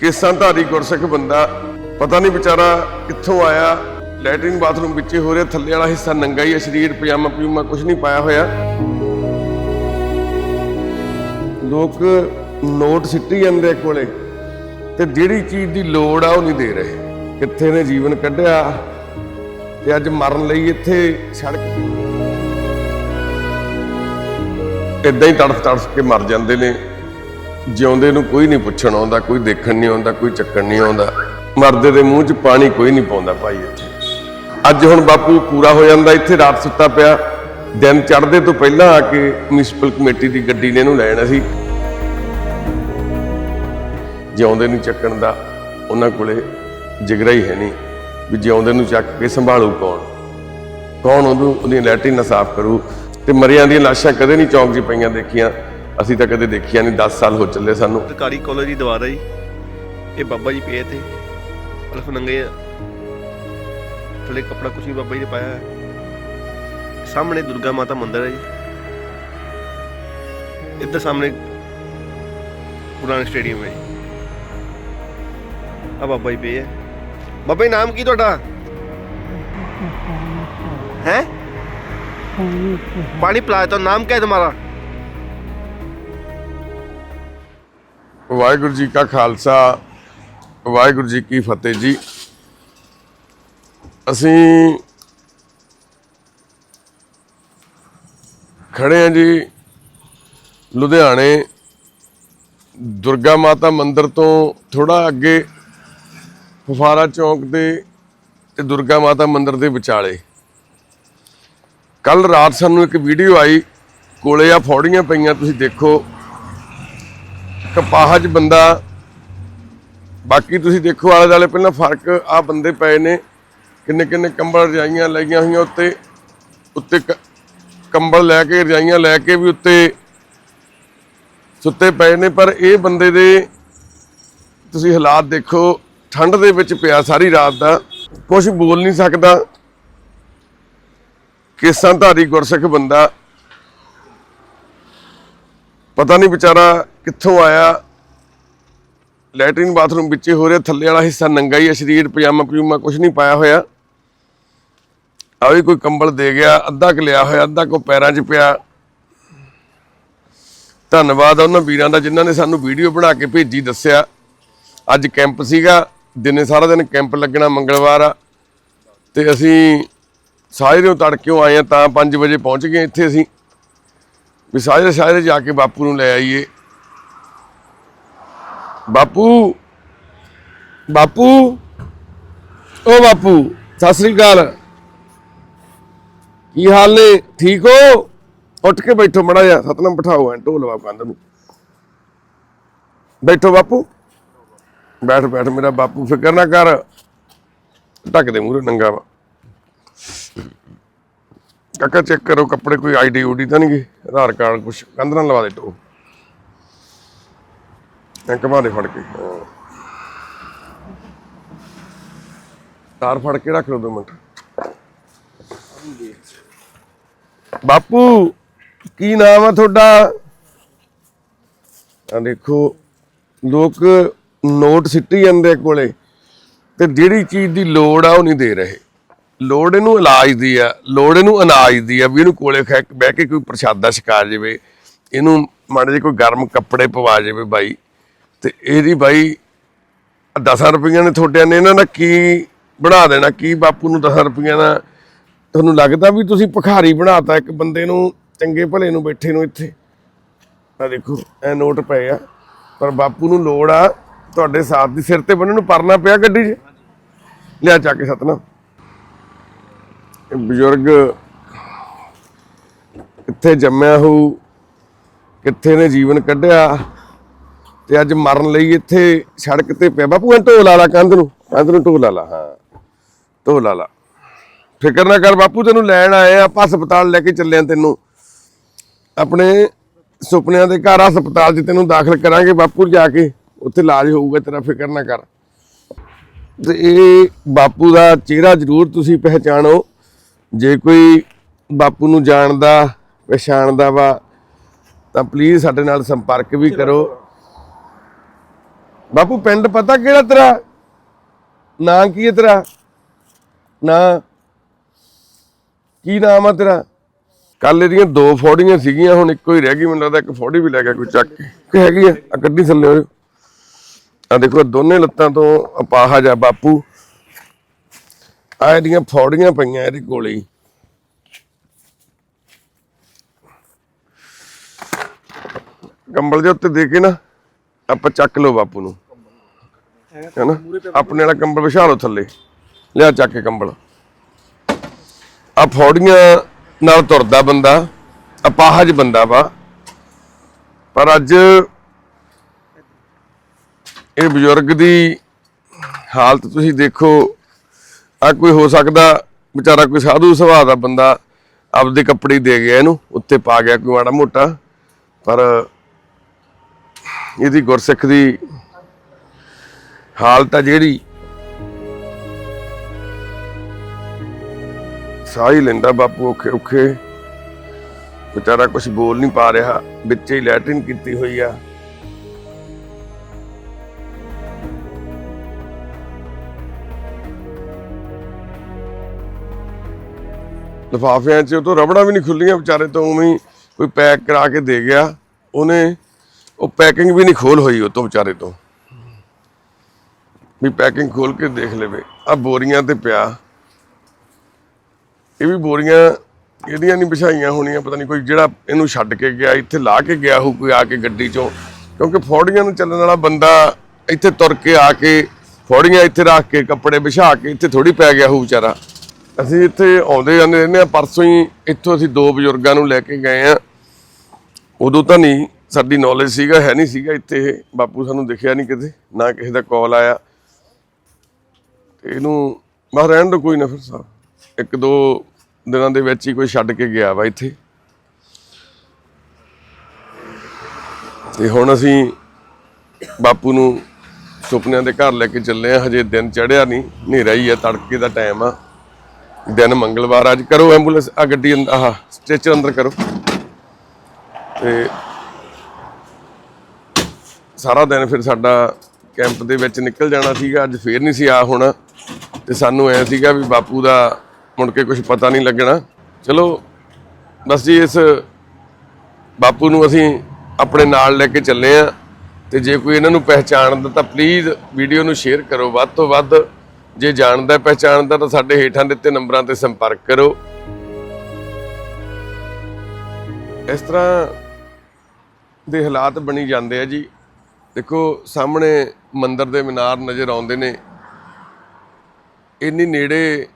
ਕੇਸਾਂ ਧਾਰੀ ਗੁਰਸਿੱਖ ਬੰਦਾ, ਪਤਾ ਨਹੀਂ ਵਿਚਾਰਾ ਕਿੱਥੋਂ ਆਇਆ ਲੈਟਰਿਨ ਬਾਥਰੂਮ ਵਿੱਚੇ ਹੋ ਰਿਹਾ, ਥੱਲੇ ਵਾਲਾ ਹਿੱਸਾ ਨੰਗਾ ਹੀ ਹੈ, ਸਰੀਰ, ਪਜਾਮਾ ਪਜੂਮਾ ਕੁਝ ਨਹੀਂ ਪਾਇਆ ਹੋਇਆ। ਲੋਕ ਨੋਟ ਸਿੱਟੀ ਜਾਂਦੇ ਕੋਲੇ, ਤੇ ਜਿਹੜੀ ਚੀਜ਼ ਦੀ ਲੋੜ ਆ ਉਹ ਨਹੀਂ ਦੇ ਰਹੇ, ਕਿੱਥੇ ਨੇ ਜੀਵਨ ਕੱਢਿਆ, ਤੇ ਅੱਜ ਮਰਨ ਲਈ ਇੱਥੇ ਸੜਕ ਇਦਾਂ ਹੀ ਤੜਫ ਤੜਫ ਕੇ ਮਰ ਜਾਂਦੇ ਨੇ। ਜਿਉਂਦੇ ਨੂੰ ਕੋਈ ਨਹੀਂ ਪੁੱਛਣ ਆਉਂਦਾ, ਕੋਈ ਦੇਖਣ ਨਹੀਂ ਆਉਂਦਾ, ਕੋਈ ਚੱਕਣ ਨਹੀਂ ਆਉਂਦਾ। ਮਰਦੇ ਦੇ ਮੂੰਹ 'ਚ ਪਾਣੀ ਕੋਈ ਨਹੀਂ ਪਾਉਂਦਾ ਭਾਈ ਇੱਥੇ। ਅੱਜ ਹੁਣ ਬਾਪੂ ਪੂਰਾ ਹੋ ਜਾਂਦਾ, ਇੱਥੇ ਰਾਤ ਸੁੱਤਾ ਪਿਆ। ਦਿਨ ਚੜ੍ਹਦੇ ਤੋਂ ਪਹਿਲਾਂ ਆ ਕੇ ਮਿਊਨਿਸਪਲ ਕਮੇਟੀ ਦੀ ਗੱਡੀ ਨੇ ਇਹਨੂੰ ਲੈਣਾ ਸੀ ਜਿਉਂਦੇ ਨੂੰ ਚੱਕਣ ਦਾ ਉਹਨਾਂ ਕੋਲੇ ਜਿਗਰਾ ਹੀ ਹੈ ਨਹੀਂ ਵੀ ਜਿਉਂਦੇ ਨੂੰ ਚੱਕ ਕੇ ਸੰਭਾਲੂ ਕੌਣ। ਕੌਣ ਉਹਨੂੰ ਉਹਦੀਆਂ ਲੈਟਰੀਨਾਂ ਸਾਫ਼ ਕਰੂ। ਤੇ ਮਰਿਆਂ ਦੀਆਂ ਲਾਸ਼ਾਂ ਕਦੇ ਨਹੀਂ ਚੌਂਕ 'ਚ ਪਈਆਂ ਦੇਖੀਆਂ। ਅਸੀਂ ਤਾਂ ਕਦੇ ਦੇਖਿਆ ਨਹੀਂ 10 ਸਾਲ ਹੋ ਚੱਲੇ ਸਾਨੂੰ। ਸਰਕਾਰੀ ਕਾਲਜ ਦੀ ਦੀਵਾਰ ਹੈ। ਜੀ ਇਹ ਬਾਬਾ ਜੀ ਪਏ ਤੇ ਅਲਫ ਨੰਗੇ ਆ। ਥਲੇ ਕਪੜਾ ਕੁਛ ਨਹੀਂ ਬਾਬਾ ਜੀ ਨੇ ਪਾਇਆ ਸਾਹਮਣੇ ਦੁਰਗਾ ਮਾਤਾ ਮੰਦਿਰ ਹੈ ਜੀ। ਇੱਧਰ ਸਾਹਮਣੇ ਪੁਰਾਣਾ ਸਟੇਡੀਅਮ ਹੈ ਆ ਬਾਬਾ ਜੀ ਪਏ ਹੈ ਬਾਬਾ ਜੀ, ਨਾਮ ਕੀ ਤੁਹਾਡਾ? ਹੈ? ਪਾਣੀ ਪਲਾਇਆ ਤਾਂ ਨਾਮ ਕਿਆ ਹੈ ਤੁਹਾਡਾ? ਵਾਹਿਗੁਰੂ ਜੀ ਕਾ ਖਾਲਸਾ, ਵਾਹਿਗੁਰੂ ਜੀ ਕੀ ਫਤਿਹ ਜੀ। ਅਸੀਂ ਖੜੇ ਹਾਂ ਜੀ ਲੁਧਿਆਣੇ, ਦੁਰਗਾ ਮਾਤਾ ਮੰਦਿਰ ਤੋਂ ਥੋੜਾ ਅੱਗੇ ਫੁਫਾਰਾ ਚੌਂਕ ਦੇ ਤੇ ਦੁਰਗਾ ਮਾਤਾ ਮੰਦਿਰ ਦੇ ਵਿਚਾਲੇ। ਕੱਲ ਰਾਤ ਸਾਨੂੰ ਇੱਕ ਵੀਡੀਓ ਆਈ, ਕੋਲੇ ਆ ਫੌੜੀਆਂ ਪਈਆਂ, ਤੁਸੀਂ ਦੇਖੋ। ਕਪਾਹਜ ਬੰਦਾ, ਬਾਕੀ ਤੁਸੀਂ ਦੇਖੋ ਆਲੇ ਦਾਲੇ ਪਹਿਲਾਂ ਫ਼ਰਕ ਆ ਬੰਦੇ ਪਏ ਨੇ, ਕਿੰਨੇ ਕਿੰਨੇ ਕੰਬਲ ਰਜਾਈਆਂ ਲਾਈਆਂ ਹੋਈਆਂ ਉੱਤੇ ਉੱਤੇ ਕੰਬਲ ਲੈ ਕੇ, ਰਜਾਈਆਂ ਲੈ ਕੇ ਵੀ ਉੱਤੇ ਸੁੱਤੇ ਪਏ ਨੇ, ਪਰ ਇਹ ਬੰਦੇ ਦੇ ਤੁਸੀਂ ਹਾਲਾਤ ਦੇਖੋ, ਠੰਡ ਦੇ ਵਿੱਚ ਪਿਆ ਸਾਰੀ ਰਾਤ ਦਾ ਕੁਝ ਬੋਲ ਨਹੀਂ ਸਕਦਾ। ਕੇਸਾਂ ਧਾਰੀ ਗੁਰਸਿੱਖ ਬੰਦਾ ਪਤਾ ਨਹੀਂ ਵਿਚਾਰਾ ਕਿੱਥੋਂ ਆਇਆ। ਲੈਟਰਿਨ ਬਾਥਰੂਮ ਵਿੱਚੇ ਹੋ ਰਿਹਾ, ਥੱਲੇ ਵਾਲਾ ਹਿੱਸਾ ਨੰਗਾ ਹੀ ਹੈ ਸਰੀਰ, ਪਜਾਮਾ ਪਜੂਮਾ ਕੁਝ ਨਹੀਂ ਪਾਇਆ ਹੋਇਆ। ਆ ਵੀ ਕੋਈ ਕੰਬਲ ਦੇ ਗਿਆ, ਅੱਧਾ ਕੁ ਲਿਆ ਹੋਇਆ, ਅੱਧਾ ਕੋ ਪੈਰਾਂ 'ਚ ਪਿਆ। ਧੰਨਵਾਦ ਉਹਨਾਂ ਵੀਰਾਂ ਦਾ ਜਿਨ੍ਹਾਂ ਨੇ ਸਾਨੂੰ ਵੀਡੀਓ ਬਣਾ ਕੇ ਭੇਜੀ, ਦੱਸਿਆ। ਅੱਜ ਕੈਂਪ ਸੀਗਾ, ਦਿਨੇ ਸਾਰਾ ਦਿਨ ਕੈਂਪ ਲੱਗਣਾ ਮੰਗਲਵਾਰ ਆ। ਤੇ ਅਸੀਂ ਸਾਜਰੇ ਤੜਕਿਓ ਆਏ ਆ, ਤਾਂ 5 ਵਜੇ ਪਹੁੰਚ ਗਏ ਇੱਥੇ ਅਸੀਂ। ਵੀ ਸਾਜਰੇ ਸਾਜਰੇ ਜਾ ਕੇ ਬਾਪੂ ਨੂੰ ਲੈ ਆਈਏ। ਬਾਪੂ ਬਾਪੂ, ਓ ਬਾਪੂ, ਸਤਿ ਸ੍ਰੀ ਅਕਾਲ। ਕੀ ਹਾਲ ਨੇ? ਠੀਕ ਹੋ? ਉੱਠ ਕੇ ਬੈਠੋ ਮੜਾ ਜਾ ਸਤਨਾਮ ਬਿਠਾਓ, ਐ ਢੋਲ ਵਾ ਕੰਧ ਨੂੰ। ਬੈਠੋ ਬਾਪੂ। ਬੈਠ ਬੈਠ ਮੇਰਾ ਬਾਪੂ, ਫਿਕਰ ਨਾ ਕਰ। ਢੱਕ ਦੇ ਮੂਰੇ ਨੰਗਾ ਵਾ। ਕਾਕਾ ਚੈੱਕ ਕਰੋ, ਕੱਪੜੇ ਕੋਈ ਆਈਡੀ ਊਡੀ ਤਾਂ ਨਹੀਂ ਗਈ ਆਧਾਰ ਕਾਰਡ ਕੁਛ, ਕੰਧ ਨਾਲ ਲਵਾ ਦੇ ਟੋ ਐਂ ਘੁਮਾ ਦੇ ਫੜ ਕੇ ਤਾਰ ਫੜ ਕੇ ਰੱਖ ਲਓ ਦੋ ਮਿੰਟ। ਬਾਪੂ, ਕੀ ਨਾਮ ਆ ਤੁਹਾਡਾ? ਆ ਦੇਖੋ, ਲੋਕ ਨੋਟ ਸਿੱਟੀ ਜਾਂਦੇ ਕੋਲੇ, ਤੇ ਜਿਹੜੀ ਚੀਜ਼ ਦੀ ਲੋੜ ਆ ਉਹ ਨਹੀਂ ਦੇ ਰਹੇ। ਲੋੜ ਇਹਨੂੰ ਇਲਾਜ ਦੀ ਆ, ਲੋੜ ਇਹਨੂੰ ਅਨਾਜ ਦੀ ਆ, ਵੀ ਇਹਨੂੰ ਕੋਲੇ ਖੈ, ਬਹਿ ਕੇ ਕੋਈ ਪ੍ਰਸ਼ਾਦਾ ਛਕਾ ਜਾਵੇ, ਇਹਨੂੰ ਮਾੜੇ ਜਿਹੇ ਕੋਈ ਗਰਮ ਕੱਪੜੇ ਪਵਾ ਜਾਵੇ ਬਾਈ, ਤੇ ਇਹਦੀ ਬਾਈ 10 ਰੁਪਈਆਂ ਨੇ ਤੁਹਾਡਿਆਂ ਨੇ ਇਹਨਾਂ ਦਾ ਕੀ ਬਣਾ ਦੇਣਾ, ਕੀ ਬਾਪੂ ਨੂੰ 10 ਰੁਪਈਆਂ ਦਾ? ਤੁਹਾਨੂੰ ਲੱਗਦਾ ਵੀ ਤੁਸੀਂ ਭਿਖਾਰੀ ਬਣਾਤਾ ਇੱਕ ਬੰਦੇ ਨੂੰ, ਚੰਗੇ ਭਲੇ ਨੂੰ ਬੈਠੇ ਨੂੰ ਇੱਥੇ? ਆ ਦੇਖੋ, ਇਹ ਨੋਟ ਪਏ ਆ, ਪਰ ਬਾਪੂ ਨੂੰ ਲੋੜ ਆ, ਤੁਹਾਡੇ ਸਾਥ ਦੀ ਸਿਰ ਤੇ ਬੰਨਣ ਨੂੰ ਪਰਨਾ ਪਿਆ ਗੱਡੀ 'ਚ? ਲਿਆ ਚੱਕ ਕੇ ਸਤਨਾ ਬਜ਼ੁਰਗ ਕਿੱਥੇ ਜੰਮਿਆ ਹੋਊ, ਕਿੱਥੇ ਨੇ ਜੀਵਨ ਕੱਢਿਆ ਤੇ ਅੱਜ ਮਰਨ ਲਈ ਇੱਥੇ ਸੜਕ ਤੇ ਪਿਆ। ਬਾਪੂ, ਐਂ ਢੋਲ ਵਾਲਾ ਕੰਧ ਨੂੰ ਕੰਧ ਨੂੰ ਢੋਲ ਵਾਲਾ, ਹਾਂ, ਢੋਲ ਵਾਲਾ। ਫਿਕਰ ਨਾ ਕਰ ਬਾਪੂ, ਤੈਨੂੰ ਲੈਣ ਆਏ ਆ, ਆਪਾਂ ਹਸਪਤਾਲ ਲੈ ਕੇ ਚੱਲੇ ਆ ਤੈਨੂੰ। ਆਪਣੇ ਸੁਪਨਿਆਂ ਦੇ ਘਰ ਹਸਪਤਾਲ 'ਚ ਤੈਨੂੰ ਦਾਖਲ ਕਰਾਂਗੇ ਬਾਪੂ ਜਾ ਕੇ, ਉੱਥੇ ਇਲਾਜ ਹੋਊਗਾ, ਤੇਰਾ ਫਿਕਰ ਨਾ ਕਰ। ਤੇ ਇਹ ਬਾਪੂ ਦਾ ਚਿਹਰਾ ਜ਼ਰੂਰ ਤੁਸੀਂ ਪਹਿਚਾਣੋ। ਜੇ ਕੋਈ ਬਾਪੂ ਨੂੰ ਜਾਣਦਾ, ਪਛਾਣਦਾ ਵਾ, ਤਾਂ ਪਲੀਜ਼ ਸਾਡੇ ਨਾਲ ਸੰਪਰਕ ਵੀ ਕਰੋ। ਬਾਪੂ, ਪਿੰਡ ਪਤਾ ਕਿਹੜਾ ਤੇਰਾ? ਨਾਂ ਕੀ ਹੈ ਤੇਰਾ? ਨਾਂ? ਕੀ ਨਾਮ ਆ ਤੇਰਾ? ਕੱਲ ਇਹਦੀਆਂ ਦੋ ਫੋੜੀਆਂ ਸੀਗੀਆਂ, ਹੁਣ ਇੱਕੋ ਹੀ ਰਹਿ ਗਈ, ਮੈਨੂੰ ਲੱਗਦਾ ਇੱਕ ਫੋੜੀ ਵੀ ਲੈ ਗਿਆ ਕੋਈ ਚੱਕ ਕੇ। ਕਿ ਹੈਗੀ ਆ ਕੱਢੀ ਥੱਲੇ ਹੋ ਆ ਦੇਖੋ ਦੋਨੇ ਲੱਤਾਂ ਤੋਂ ਅਪਾਹਜ ਆ ਬਾਪੂ। ਆ ਇਹਦੀਆਂ ਫੌੜੀਆਂ ਪਈਆਂ ਇਹਦੇ ਕੋਲੇ। ਹੀ ਕੰਬਲ ਦੇ ਉੱਤੇ ਦੇ ਕੇ ਨਾ, ਆਪਾਂ ਚੱਕ ਲਓ ਬਾਪੂ ਨੂੰ। ਹੈਨਾ? ਆਪਣੇ ਵਾਲਾ ਕੰਬਲ ਵਿਛਾ ਲਓ ਥੱਲੇ। ਲਿਆ ਚੱਕ ਕੇ ਕੰਬਲ। ਆ ਫੌੜੀਆਂ ਨਾਲ ਤੁਰਦਾ ਬੰਦਾ, ਅਪਾਹਜ ਬੰਦਾ ਵਾ। ਪਰ ਅੱਜ ਇਹ ਬਜ਼ੁਰਗ ਦੀ ਹਾਲਤ ਤੁਸੀਂ ਦੇਖੋ ਆ ਕੋਈ ਹੋ ਸਕਦਾ, ਵਿਚਾਰਾ ਕੋਈ ਸਾਧੂ ਸੁਭਾਅ ਦਾ ਬੰਦਾ ਆਪਦੇ ਕੱਪੜੇ ਦੇ ਗਿਆ ਇਹਨੂੰ, ਉੱਤੇ ਪਾ ਗਿਆ ਕੋਈ ਮਾੜਾ ਮੋਟਾ, ਪਰ ਇਹਦੀ ਗੁਰਸਿੱਖ ਦੀ ਹਾਲਤ ਆ ਜਿਹੜੀ, ਸਾਹ ਹੀ ਲੈਂਦਾ ਬਾਪੂ ਔਖੇ ਔਖੇ। ਵਿਚਾਰਾ ਕੁਝ ਬੋਲ ਨਹੀਂ ਪਾ ਰਿਹਾ, ਵਿੱਚ ਹੀ ਲੈਟਰਿਨ ਕੀਤੀ ਹੋਈ ਆ। ਲਿਫਾਫਿਆਂ 'ਚ, ਉਹ ਤੋਂ ਰਬੜਾਂ ਵੀ ਨਹੀਂ ਖੁੱਲੀਆਂ ਵਿਚਾਰੇ ਤੋਂ, ਉਵੇਂ ਕੋਈ ਪੈਕ ਕਰਾ ਕੇ ਦੇ ਗਿਆ। ਉਹਨੇ, ਉਹ ਪੈਕਿੰਗ ਵੀ ਨਹੀਂ ਖੋਲ ਹੋਈ ਉਹ ਤੋਂ ਵਿਚਾਰੇ ਤੋਂ। ਵੀ ਪੈਕਿੰਗ ਖੋਲ ਕੇ ਦੇਖ ਲਵੇ। ਆ ਬੋਰੀਆਂ ਤੇ ਪਿਆ। ਇਹ ਵੀ ਬੋਰੀਆਂ ਇਹਦੀਆਂ ਨਹੀਂ ਵਿਛਾਈਆਂ ਹੋਣੀਆਂ, ਪਤਾ ਨਹੀਂ ਕੋਈ ਜਿਹੜਾ ਇਹਨੂੰ ਛੱਡ ਕੇ ਗਿਆ, ਇੱਥੇ ਲਾ ਕੇ ਗਿਆ ਹੋ ਕੋਈ ਆ ਕੇ ਗੱਡੀ ਚੋਂ। ਕਿਉਂਕਿ ਫੌੜੀਆਂ ਨੂੰ ਚੱਲਣ ਵਾਲਾ ਬੰਦਾ ਇੱਥੇ ਤੁਰ ਕੇ ਆ ਕੇ, ਫੌੜੀਆਂ ਇੱਥੇ ਰੱਖ ਕੇ, ਕੱਪੜੇ ਵਿਛਾ ਕੇ ਇੱਥੇ ਥੋੜੀ ਪੈ ਗਿਆ ਹੋ ਵਿਚਾਰਾ। ਅਸੀਂ ਇੱਥੇ ਆਉਂਦੇ ਜਾਂਦੇ ਰਹਿੰਦੇ ਆ ਪਰਸੋਂ ਹੀ ਇੱਥੋਂ ਅਸੀਂ ਦੋ ਬਜ਼ੁਰਗਾਂ ਨੂੰ ਲੈ ਕੇ ਗਏ ਆ ਉਦੋਂ ਤਾਂ ਨਹੀਂ, ਸਾਡੀ ਨੌਲੇਜ ਸੀਗਾ, ਹੈ ਨਹੀਂ ਸੀਗਾ ਇੱਥੇ ਇਹ। ਬਾਪੂ ਸਾਨੂੰ ਦਿਖਿਆ ਨਹੀਂ ਕਿਤੇ, ਨਾ ਕਿਸੇ ਦਾ ਕਾਲ ਆਇਆ। ਤੇ ਇਹਨੂੰ ਬਸ ਰਹਿਣ ਦੋ ਕੋਈ ਨਾ ਫਿਰ ਸਾਹਿਬ ਇੱਕ ਦੋ ਦਿਨਾਂ ਦੇ ਵਿੱਚ ਹੀ ਕੋਈ ਛੱਡ ਕੇ ਗਿਆ ਵਾ ਇੱਥੇ। ਤੇ ਹੁਣ ਅਸੀਂ ਬਾਪੂ ਨੂੰ ਸੁਪਨਿਆਂ ਦੇ ਘਰ ਲੈ ਕੇ ਚੱਲੇ ਆ ਹਜੇ ਦਿਨ ਚੜਿਆ ਨਹੀਂ, ਹਨੇਰਾ ਹੀ ਆ, ਤੜਕੇ ਦਾ ਟਾਈਮ ਆ। ਦਿਨ ਮੰਗਲਵਾਰ, ਅੱਜ ਕਰੋ ਐਂਬੂਲੈਂਸ ਆ ਗੱਡੀ ਅੰਦਰ ਆਹ ਸਟ੍ਰੈਚਰ ਅੰਦਰ ਕਰੋ। ਤੇ ਸਾਰਾ ਦਿਨ ਫਿਰ ਸਾਡਾ ਕੈਂਪ ਦੇ ਵਿੱਚ ਨਿਕਲ ਜਾਣਾ ਸੀਗਾ, ਅੱਜ ਫੇਰ ਨਹੀਂ ਸੀ ਆ ਹੋਣਾ। ਤੇ ਸਾਨੂੰ ਐ ਸੀਗਾ ਵੀ ਬਾਪੂ ਦਾ ਮੁੜ ਕੇ ਕੁਝ ਪਤਾ ਨਹੀਂ ਲੱਗਣਾ। ਚਲੋ, ਬਸ ਜੀ ਇਸ ਬਾਪੂ ਨੂੰ ਅਸੀਂ ਆਪਣੇ ਨਾਲ ਲੈ ਕੇ ਚੱਲੇ ਆ। ਤੇ ਜੇ ਕੋਈ ਇਹਨਾਂ ਨੂੰ ਪਹਿਚਾਣਦਾ ਤਾਂ ਪਲੀਜ਼ ਵੀਡੀਓ ਨੂੰ ਸ਼ੇਅਰ ਕਰੋ। ਵੱਧ ਤੋਂ ਵੱਧ ਜੇ ਜਾਣਦਾ, ਪਹਿਚਾਣਦਾ ਤਾਂ ਸਾਡੇ ਹੇਠਾਂ ਦਿੱਤੇ ਨੰਬਰਾਂ ਤੇ ਸੰਪਰਕ ਕਰੋ। ਇਸ ਤਰ੍ਹਾਂ ਦੇ ਹਾਲਾਤ ਬਣੀ ਜਾਂਦੇ ਆ ਜੀ। ਦੇਖੋ, ਸਾਹਮਣੇ ਮੰਦਰ ਦੇ ਮੀਨਾਰ ਨਜ਼ਰ ਆਉਂਦੇ ਨੇ। ਇੰਨੀ ਨੇੜੇ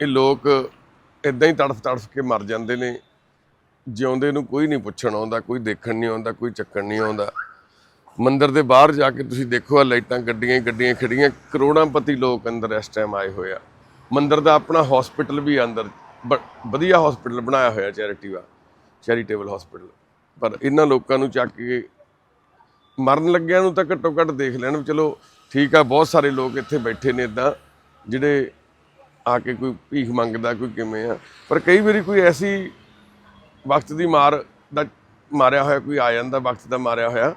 ਇਹ ਲੋਕ ਇਦਾਂ ਹੀ ਤੜਫ ਤੜਫ ਕੇ ਮਰ ਜਾਂਦੇ ਨੇ। ਜਿਉਂਦੇ ਨੂੰ ਕੋਈ ਨਹੀਂ ਪੁੱਛਣ ਆਉਂਦਾ, ਕੋਈ ਦੇਖਣ ਨਹੀਂ ਆਉਂਦਾ, ਕੋਈ ਚੱਕਣ ਨਹੀਂ ਆਉਂਦਾ। ਮੰਦਿਰ ਦੇ ਬਾਹਰ ਜਾ ਕੇ ਤੁਸੀਂ ਦੇਖੋ ਆ ਲਾਈਟਾਂ ਗੱਡੀਆਂ ਗੱਡੀਆਂ ਖੜੀਆਂ। ਕਰੋੜਾਂ ਪਤੀ ਲੋਕ ਅੰਦਰ ਇਸ ਟਾਈਮ ਆਏ ਹੋਏ ਆ। ਮੰਦਿਰ ਦਾ ਆਪਣਾ ਹਸਪੀਟਲ ਵੀ ਆ ਅੰਦਰ। ਬ- ਵਧੀਆ ਹਸਪੀਟਲ ਬਣਾਇਆ ਹੋਇਆ ਚੈਰਿਟੀ ਵਾ ਚੈਰੀਟੇਬਲ ਹਸਪੀਟਲ ਪਰ ਇਹਨਾਂ ਲੋਕਾਂ ਨੂੰ ਚੱਕ ਕੇ ਮਰਨ ਲੱਗਿਆਂ ਨੂੰ ਤਾਂ ਘੱਟੋ ਘੱਟ ਦੇਖ ਲੈਣ ਵੀ ਚਲੋ ਠੀਕ ਆ, ਬਹੁਤ ਸਾਰੇ ਲੋਕ ਇੱਥੇ ਬੈਠੇ ਨੇ ਇਦਾਂ, ਜਿਹੜੇ ਆ ਕੇ ਕੋਈ ਭੀਖ ਮੰਗਦਾ, ਕੋਈ ਕਿਵੇਂ ਆ। ਪਰ ਕਈ ਵਾਰੀ ਕੋਈ ਐਸੀ ਵਕਤ ਦੀ ਮਾਰ ਦਾ ਮਾਰਿਆ ਹੋਇਆ, ਕੋਈ ਆ ਜਾਂਦਾ ਵਕਤ ਦਾ ਮਾਰਿਆ ਹੋਇਆ।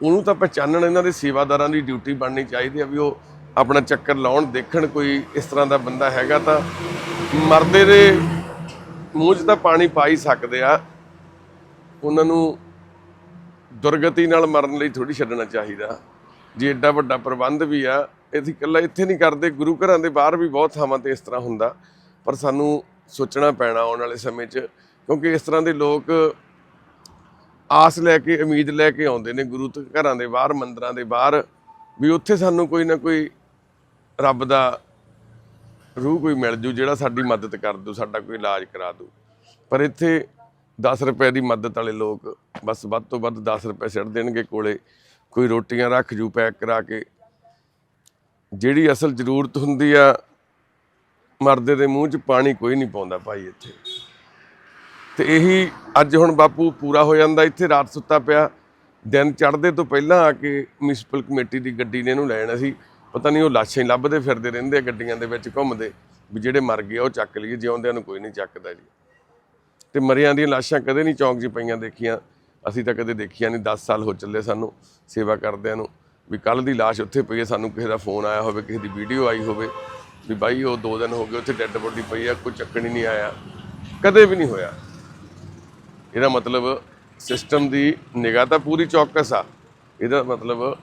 ਉਹਨੂੰ ਤਾਂ ਪਛਾਣਨ ਇਹਨਾਂ ਦੇ ਸੇਵਾਦਾਰਾਂ ਦੀ ਡਿਊਟੀ ਬਣਨੀ ਚਾਹੀਦੀ ਆ ਵੀ ਉਹ ਆਪਣਾ ਚੱਕਰ ਲਾਉਣ, ਦੇਖਣ ਕੋਈ ਇਸ ਤਰ੍ਹਾਂ ਦਾ ਬੰਦਾ ਹੈਗਾ ਤਾਂ ਮਰਦੇ ਦੇ ਮੂੰਹ 'ਚ ਤਾਂ ਪਾਣੀ ਪਾ ਹੀ ਸਕਦੇ ਆ। ਉਹਨਾਂ ਨੂੰ ਦੁਰਗਤੀ ਨਾਲ ਮਰਨ ਲਈ ਥੋੜੀ ਛੱਡਣਾ ਚਾਹੀਦਾ। ਜੇ ਐਡਾ ਵੱਡਾ ਪ੍ਰਬੰਧ ਵੀ ਆ ਅਸੀਂ ਇਕੱਲਾ ਇੱਥੇ ਨਹੀਂ ਕਰਦੇ, ਗੁਰੂ ਘਰਾਂ ਦੇ ਬਾਹਰ ਵੀ ਬਹੁਤ ਥਾਵਾਂ ਤੇ ਇਸ ਤਰ੍ਹਾਂ ਹੁੰਦਾ। ਪਰ ਸਾਨੂੰ ਸੋਚਣਾ ਪੈਣਾ ਆਉਣ ਵਾਲੇ ਸਮੇਂ 'ਚ, ਕਿਉਂਕਿ ਇਸ ਤਰ੍ਹਾਂ ਦੇ ਲੋਕ ਆਸ ਲੈ ਕੇ, ਉਮੀਦ ਲੈ ਕੇ ਆਉਂਦੇ ਨੇ ਗੁਰੂ ਤੇ, ਘਰਾਂ ਦੇ ਬਾਹਰ, ਮੰਦਰਾਂ ਦੇ ਬਾਹਰ, ਵੀ ਉੱਥੇ ਸਾਨੂੰ ਕੋਈ ਨਾ ਕੋਈ ਰੱਬ ਦਾ ਰੂਹ ਕੋਈ ਮਿਲ ਜੂ, ਜਿਹੜਾ ਸਾਡੀ ਮਦਦ ਕਰ ਦੂ, ਸਾਡਾ ਕੋਈ ਇਲਾਜ ਕਰਾ ਦੂ। ਪਰ ਇੱਥੇ 10 ਰੁਪਏ ਦੀ ਮਦਦ ਵਾਲੇ ਲੋਕ ਬਸ ਵੱਧ ਤੋਂ ਵੱਧ 10 ਰੁਪਏ ਸਿੱਟ ਦੇਣਗੇ ਕੋਲੇ, ਕੋਈ ਰੋਟੀਆਂ ਰੱਖ ਜੂ, ਪੈਕ ਕਰਾ ਕੇ। ਜਿਹੜੀ ਅਸਲ ਜ਼ਰੂਰਤ ਹੁੰਦੀ ਆ, ਮਰਦੇ ਦੇ ਮੂੰਹ 'ਚ ਪਾਣੀ ਕੋਈ ਨਹੀਂ ਪਾਉਂਦਾ ਭਾਈ ਇੱਥੇ। ਤੇ ਇਹੀ ਅੱਜ ਹੁਣ ਬਾਪੂ ਪੂਰਾ ਹੋ ਜਾਂਦਾ, ਇੱਥੇ ਰਾਤ ਸੁੱਤਾ ਪਿਆ। ਦਿਨ ਚੜ੍ਹਦੇ ਤੋਂ ਪਹਿਲਾਂ ਆ ਕੇ ਮਿਊਨਿਸਪਲ ਕਮੇਟੀ ਦੀ ਗੱਡੀ ਨੇ ਇਹਨੂੰ ਲੈਣਾ ਸੀ। ਪਤਾ ਨਹੀਂ ਉਹ ਲਾਸ਼ਾਂ ਹੀ ਲੱਭਦੇ ਫਿਰਦੇ ਰਹਿੰਦੇ ਆ ਗੱਡੀਆਂ ਦੇ ਵਿੱਚ ਘੁੰਮਦੇ, ਵੀ ਜਿਹੜੇ ਮਰ ਗਏ ਉਹ ਚੱਕ ਲਈਏ, ਜਿਉਂਦਿਆਂ ਨੂੰ ਕੋਈ ਨਹੀਂ ਚੱਕਦਾ ਜੀ। ਤੇ ਮਰਿਆਂ ਦੀਆਂ ਲਾਸ਼ਾਂ ਕਦੇ ਨਹੀਂ ਚੌਂਕ 'ਚ ਪਈਆਂ ਦੇਖੀਆਂ। ਅਸੀਂ ਤਾਂ ਕਦੇ ਦੇਖੀਆਂ ਨਹੀਂ 10 ਸਾਲ ਹੋ ਚੱਲੇ ਸਾਨੂੰ ਸੇਵਾ ਕਰਦਿਆਂ ਨੂੰ। ਵੀ ਕੱਲ ਦੀ ਲਾਸ਼ ਉੱਥੇ ਪਈ ਹੈ ਸਾਨੂੰ ਕਿਸੇ ਦਾ ਫੋਨ ਆਇਆ ਹੋਵੇ, ਕਿਸੇ ਦੀ ਵੀਡੀਓ ਆਈ ਹੋਵੇ, ਵੀ ਬਾਈ ਉਹ ਦੋ ਦਿਨ ਹੋ ਗਏ, ਉੱਥੇ ਡੈੱਡ ਬੋਡੀ ਪਈ ਆ, ਕੋਈ ਚੱਕਣ ਹੀ ਨਹੀਂ ਆਇਆ। ਕਦੇ ਵੀ ਨਹੀਂ ਹੋਇਆ। ਇਹਦਾ ਮਤਲਬ ਸਿਸਟਮ ਦੀ ਨਿਗਾਹ ਤਾਂ ਪੂਰੀ ਚੌਕਸ ਆ। ਇਹਦਾ ਮਤਲਬ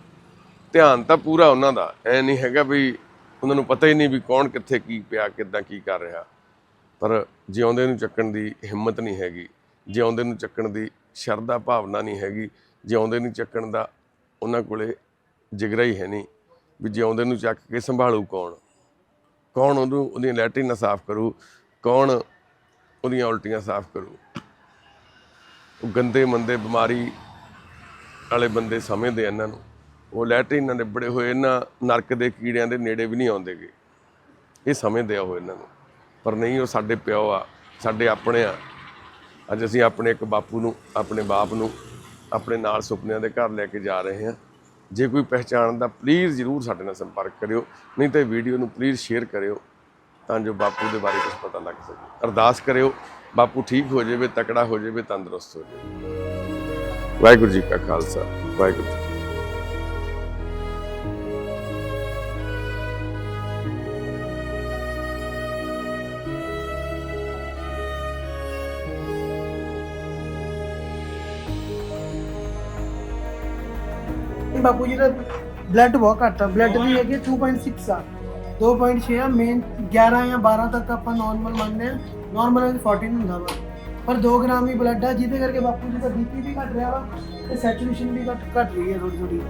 ਧਿਆਨ ਤਾਂ ਪੂਰਾ ਉਹਨਾਂ ਦਾ। ਐ ਨਹੀਂ ਹੈਗਾ ਵੀ ਉਹਨਾਂ ਨੂੰ ਪਤਾ ਹੀ ਨਹੀਂ ਵੀ ਕੌਣ ਕਿੱਥੇ ਕੀ ਪਿਆ, ਕਿੱਦਾਂ ਕੀ ਕਰ ਰਿਹਾ। ਪਰ ਜਿਉਂਦੇ ਨੂੰ ਚੱਕਣ ਦੀ ਹਿੰਮਤ ਨਹੀਂ ਹੈਗੀ ਜਿਉਂਦੇ ਨੂੰ ਚੱਕਣ ਦੀ ਸ਼ਰਧਾ ਭਾਵਨਾ ਨਹੀਂ ਹੈਗੀ ਜਿਉਂਦੇ ਨੂੰ ਚੱਕਣ ਦਾ ਉਹਨਾਂ ਕੋਲੇ ਜਿਗਰਾ ਹੀ ਹੈ ਨਹੀਂ ਵੀ ਜਿਉਂਦੇ ਨੂੰ ਚੱਕ ਕੇ ਸੰਭਾਲੂ ਕੌਣ? ਕੌਣ ਉਹਨੂੰ ਉਹਦੀਆਂ ਲੈਟਰਿਨਾਂ ਸਾਫ਼ ਕਰੂ? ਕੌਣ ਉਹਦੀਆਂ ਉਲਟੀਆਂ ਸਾਫ਼ ਕਰੂ? ਉਹ ਗੰਦੇ ਮੰਦੇ ਬਿਮਾਰੀ ਵਾਲੇ ਬੰਦੇ ਸਮਝਦੇ ਆ ਇਹਨਾਂ ਨੂੰ। ਉਹ ਲੈਟਰਿਨਾਂ ਦੇ ਬੜੇ ਹੋਏ, ਇਹਨਾਂ ਨਰਕ ਦੇ ਕੀੜਿਆਂ ਦੇ ਨੇੜੇ ਵੀ ਨਹੀਂ ਆਉਂਦੇਗੇ। ਇਹ ਸਮਝਦੇ ਆ ਉਹ ਇਹਨਾਂ ਨੂੰ। ਪਰ ਨਹੀਂ, ਉਹ ਸਾਡੇ ਪਿਓ ਆ, ਸਾਡੇ ਆਪਣੇ ਆ। ਅੱਜ ਅਸੀਂ ਆਪਣੇ ਇੱਕ ਬਾਪੂ ਨੂੰ, ਆਪਣੇ ਬਾਪ ਨੂੰ, ਆਪਣੇ ਨਾਲ ਸੁਪਨਿਆਂ ਦੇ ਘਰ ਲੈ ਕੇ ਜਾ ਰਹੇ ਹਾਂ। ਜੇ ਕੋਈ ਪਹਿਚਾਣਦਾ ਪਲੀਜ਼ ਜਰੂਰ ਸਾਡੇ ਨਾਲ ਸੰਪਰਕ ਕਰਿਓ। ਨਹੀਂ ਤਾਂ ਵੀਡੀਓ ਨੂੰ ਪਲੀਜ਼ ਸ਼ੇਅਰ ਕਰਿਓ, ਤਾਂ ਜੋ ਬਾਪੂ ਦੇ ਬਾਰੇ ਕੁਝ ਪਤਾ ਲੱਗ ਸਕੇ। ਅਰਦਾਸ ਕਰਿਓ ਬਾਪੂ ਠੀਕ ਹੋ ਜਾਵੇ ਤਕੜਾ ਹੋ ਜਾਵੇ ਤੰਦਰੁਸਤ ਹੋ ਜਾਵੇ ਵਾਹਿਗੁਰੂ ਜੀ ਕਾ ਖਾਲਸਾ ਵਾਹਿਗੁਰੂ ਜੀ ਕੀ ਫਤਿਹ। ਬਾਪੂ ਜੀ ਦਾ ਬਲੱਡ ਬਹੁਤ ਘੱਟ ਆ ਬਲੱਡ ਵੀ ਹੈਗੇ 2.6 ਆ 2.6 ਆ ਮੇਨ 11 ਜਾਂ 12 ਤੱਕ ਆਪਾਂ ਨਾਰਮਲ ਮੰਨਦੇ ਆ। ਨਾਰਮਲ 14 ਹੁੰਦਾ ਵਾ। ਪਰ 2 ਗ੍ਰਾਮ ਹੀ ਬਲੱਡ ਆ, ਜਿਹਦੇ ਕਰਕੇ ਬਾਪੂ ਜੀ ਦਾ ਬੀਪੀ ਵੀ ਘਟ ਰਿਹਾ ਵਾ ਤੇ ਸੈਚੂਰੇਸ਼ਨ ਵੀ ਘਟ ਘਟ ਰਹੀ ਹੈ ਥੋੜੀ ਥੋੜੀ